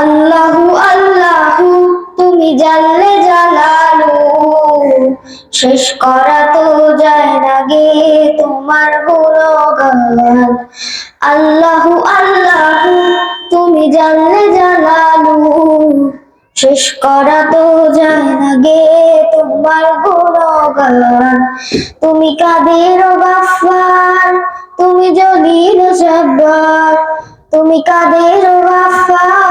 আল্লাহু আল্লাহু, তুমি জানলে জালালু শেষ করা তো যায় না গে তোমার গুণগান আল্লাহু আল্লাহু, তুমি জানলে জালালু শেষ করা তো যায় না গে তোমার গুণগান তুমি কাদের গাফার তুমি জলিল জব্বার তুমি কাদের গাফার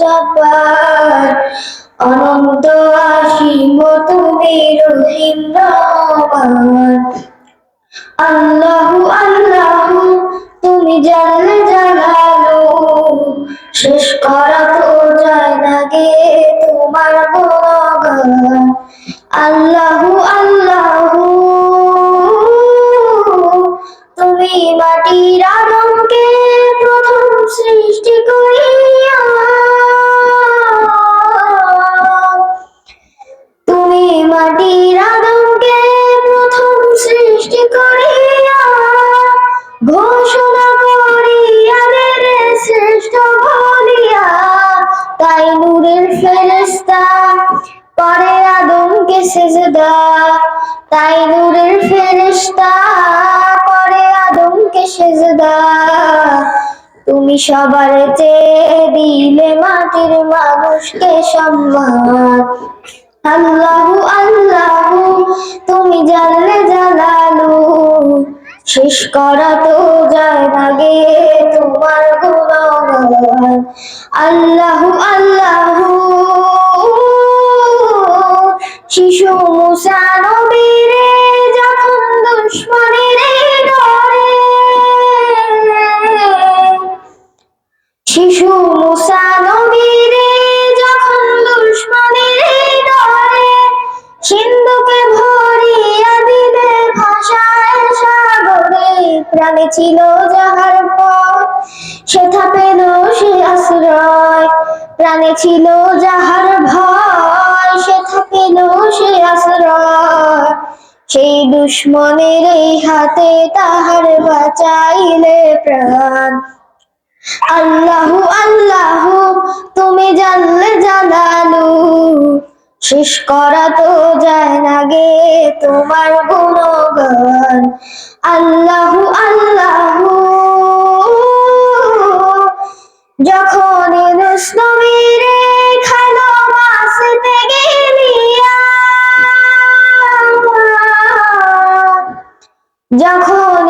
জব্বার। অনন্ত তুমি রহিম রহমান। তুমি জানলে জানালো। শেষ করা তো যায় না গে তোমার গুণগান আল্লাহু আল্লাহু, তুমি মাটির আদমকে প্রথম সৃষ্টি করিয়া ঘোষণা করিয়া মেরে শ্রেষ্ঠ বলিয়া। তাই নূরের ফেরেস্তা পরে আদমকে সেজদা। তাই নূরের ফেরেস্তা পরে আদমকে সেজদা। তুমি সবার চেয়ে দিলে মাটির মানুষকে সম্মান। শেষ করা তো যায় না গে তোমার গুণগান আল্লাহু আল্লাহু। শিশু মুসা নবীরে যখন দুশ্মনের শিশু মুসা প্রাণে ছিল যাহার পর সেথা পেল সে আশ্রয়। প্রাণে ছিল যাহার ভয় সেথা পেল সে আশ্রয়। সেই দুশ্মনের এই হাতে তাহার বাঁচাইলে প্রাণ। আল্লাহু আল্লাহু, তুমি জানলে জানালু শেষ করা তো যায় না গে তোমার গুণগান। আল্লাহু, আল্লাহ। যখন নবীরে খালো মাসতে গেলিয়া যখন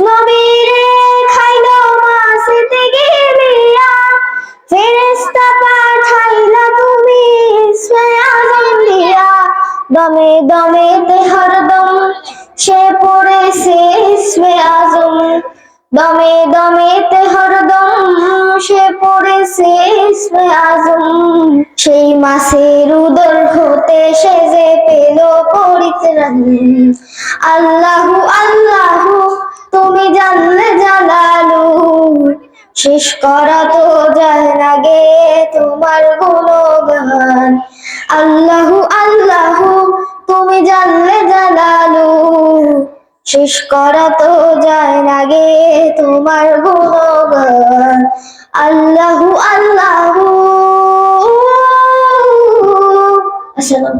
নবীরে দমে দমে তে হরদম সে পড়েছে ইসমে আজম। দমে দমে তে হরদম সে পড়েছে ইসমে আজম। সেই মাসের উদর হতে সে যে পেল পরিত্রাণ। আল্লাহু আল্লাহু, তুমি জানলে জানালু। শেষ করা তো যায় না গে তোমার গুণগান। আল্লাহু আল্লাহু তুমি জানলে জানালু। শেষ করা তো যায় না গে তোমার গুণগান। আল্লাহু আল্লাহু। আসসালাম